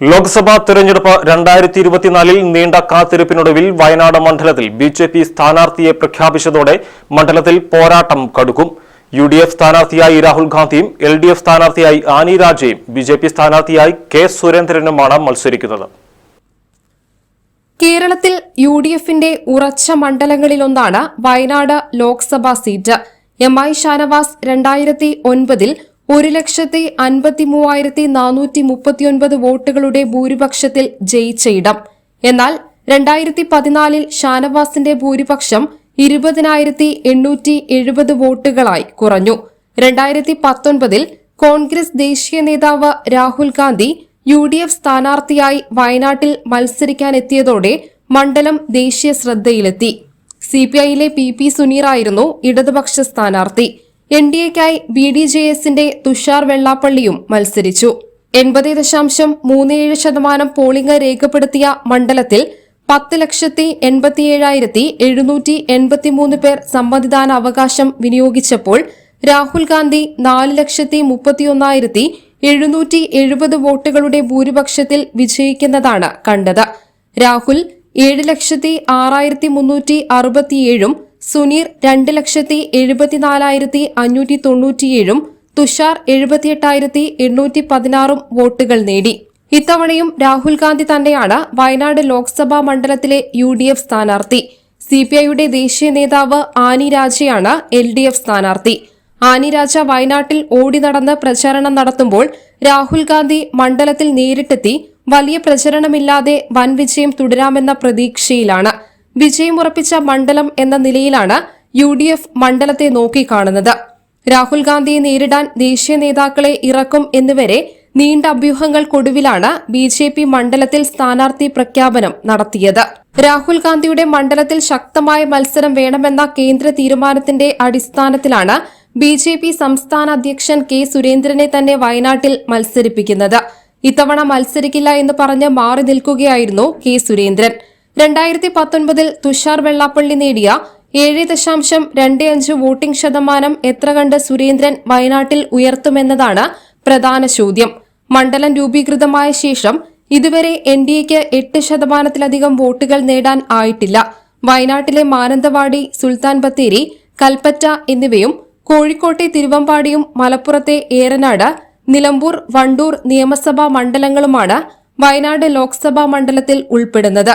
ലോക്സഭാ തെരഞ്ഞെടുപ്പ് രണ്ടായിരത്തി ഇരുപത്തിനാലിൽ നീണ്ട കാത്തിരിപ്പിനൊടുവിൽ വയനാട് മണ്ഡലത്തിൽ ബി ജെ പി സ്ഥാനാർത്ഥിയെ പ്രഖ്യാപിച്ചതോടെ മണ്ഡലത്തിൽ പോരാട്ടം കടുക്കും. യു ഡി എഫ് സ്ഥാനാർത്ഥിയായി രാഹുൽ ഗാന്ധിയും എൽ ഡി എഫ് സ്ഥാനാർത്ഥിയായി ആനി രാജയും ബി ജെ പി സ്ഥാനാർത്ഥിയായി കെ സുരേന്ദ്രനുമാണ് മത്സരിക്കുന്നത്. കേരളത്തിൽ യു ഡി എഫിന്റെ ഉറച്ച മണ്ഡലങ്ങളിലൊന്നാണ് Wayanad Lok Sabha seat. M I Shanavas രണ്ടായിരത്തി ഒൻപതിൽ ഒരു ലക്ഷത്തി അൻപത്തി മൂവായിരത്തി നാനൂറ്റി മുപ്പത്തിയൊൻപത് വോട്ടുകളുടെ ഭൂരിപക്ഷത്തിൽ ജയിച്ച ഇടം എന്നാൽ രണ്ടായിരത്തി പതിനാലിൽ ഷാനവാസിന്റെ ഭൂരിപക്ഷം ഇരുപതിനായിരത്തി എണ്ണൂറ്റി എഴുപത് വോട്ടുകളായി കുറഞ്ഞു. രണ്ടായിരത്തി പത്തൊൻപതിൽ കോൺഗ്രസ് ദേശീയ നേതാവ് Rahul Gandhi U D F സ്ഥാനാർത്ഥിയായി വയനാട്ടിൽ മത്സരിക്കാനെത്തിയതോടെ മണ്ഡലം ദേശീയ ശ്രദ്ധയിലെത്തി. സി പി ഐയിലെ പി പി സുനീറായിരുന്നു ഇടതുപക്ഷ സ്ഥാനാർത്ഥി. എൻ ഡി എക്കായി ബി ഡി ജെ എസിന്റെ തുഷാർ വെള്ളാപ്പള്ളിയും മത്സരിച്ചു. എൺപത് ദശാംശം മൂന്ന് ഏഴ് ശതമാനം പോളിംഗ് രേഖപ്പെടുത്തിയ മണ്ഡലത്തിൽ പത്ത് ലക്ഷത്തി എൺപത്തിയേഴായിരത്തി എഴുന്നൂറ്റി എൺപത്തിമൂന്ന് പേർ സമ്മതിദാന അവകാശം വിനിയോഗിച്ചപ്പോൾ രാഹുൽ ഗാന്ധി നാല് ലക്ഷത്തി മുപ്പത്തിയൊന്നായിരത്തി എഴുന്നൂറ്റി എഴുപത് വോട്ടുകളുടെ ഭൂരിപക്ഷത്തിൽ വിജയിക്കുന്നതാണ് കണ്ടത്. രാഹുൽ ഏഴ് ലക്ഷത്തി ആറായിരത്തി മുന്നൂറ്റി അറുപത്തിയേഴും സുനീർ രണ്ട് ലക്ഷത്തി എഴുപത്തിനാലായിരത്തി അഞ്ഞൂറ്റി തൊണ്ണൂറ്റിയേഴും തുഷാർ എഴുപത്തിയെട്ടായിരത്തി എണ്ണൂറ്റി പതിനാറും വോട്ടുകൾ നേടി. ഇത്തവണയും രാഹുൽ ഗാന്ധി തന്നെയാണ് വയനാട് ലോക്സഭാ മണ്ഡലത്തിലെ യു ഡി എഫ് സ്ഥാനാർത്ഥി. സി പി ഐയുടെ ദേശീയ നേതാവ് ആനി രാജയാണ് എൽ ഡി എഫ് സ്ഥാനാർത്ഥി. ആനി രാജ വയനാട്ടിൽ ഓടി നടന്ന് പ്രചാരണം നടത്തുമ്പോൾ രാഹുൽ ഗാന്ധി മണ്ഡലത്തിൽ നേരിട്ടെത്തി വലിയ പ്രചരണമില്ലാതെ വൻ വിജയം തുടരാമെന്ന പ്രതീക്ഷയിലാണ്. വിജയമുറപ്പിച്ച മണ്ഡലം എന്ന നിലയിലാണ് യു ഡി എഫ് മണ്ഡലത്തെ നോക്കിക്കാണുന്നത്. രാഹുൽ ഗാന്ധിയെ നേരിടാൻ ദേശീയ നേതാക്കളെ ഇറക്കും എന്നിവരെ നീണ്ട അഭ്യൂഹങ്ങൾക്കൊടുവിലാണ് ബി ജെ പി മണ്ഡലത്തിൽ സ്ഥാനാർത്ഥി പ്രഖ്യാപനം നടത്തിയത്. രാഹുൽ ഗാന്ധിയുടെ മണ്ഡലത്തിൽ ശക്തമായ മത്സരം വേണമെന്ന കേന്ദ്ര തീരുമാനത്തിന്റെ അടിസ്ഥാനത്തിലാണ് ബി ജെ പി സംസ്ഥാന അധ്യക്ഷൻ കെ സുരേന്ദ്രനെ തന്നെ വയനാട്ടിൽ മത്സരിപ്പിക്കുന്നത്. ഇത്തവണ മത്സരിക്കില്ല എന്ന് പറഞ്ഞ് മാറി നിൽക്കുകയായിരുന്നു കെ സുരേന്ദ്രൻ. രണ്ടായിരത്തി പത്തൊൻപതിൽ തുഷാർ വെള്ളാപ്പള്ളി നേടിയ ഏഴ് ദശാംശം രണ്ട് അഞ്ച് വോട്ടിംഗ് ശതമാനം എത്ര കണ്ട് സുരേന്ദ്രൻ വയനാട്ടിൽ ഉയർത്തുമെന്നതാണ് പ്രധാന ചോദ്യം. മണ്ഡലം രൂപീകൃതമായ ശേഷം ഇതുവരെ എൻ ഡി എക്ക് എട്ട് ശതമാനത്തിലധികം വോട്ടുകൾ നേടാൻ ആയിട്ടില്ല. വയനാട്ടിലെ മാനന്തവാടി സുൽത്താൻ ബത്തേരി കൽപ്പറ്റ എന്നിവയും കോഴിക്കോട്ടെ തിരുവമ്പാടിയും മലപ്പുറത്തെ ഏറനാട് നിലമ്പൂർ വണ്ടൂർ നിയമസഭാ മണ്ഡലങ്ങളുമാണ് വയനാട് ലോക്സഭാ മണ്ഡലത്തിൽ ഉൾപ്പെടുന്നത്.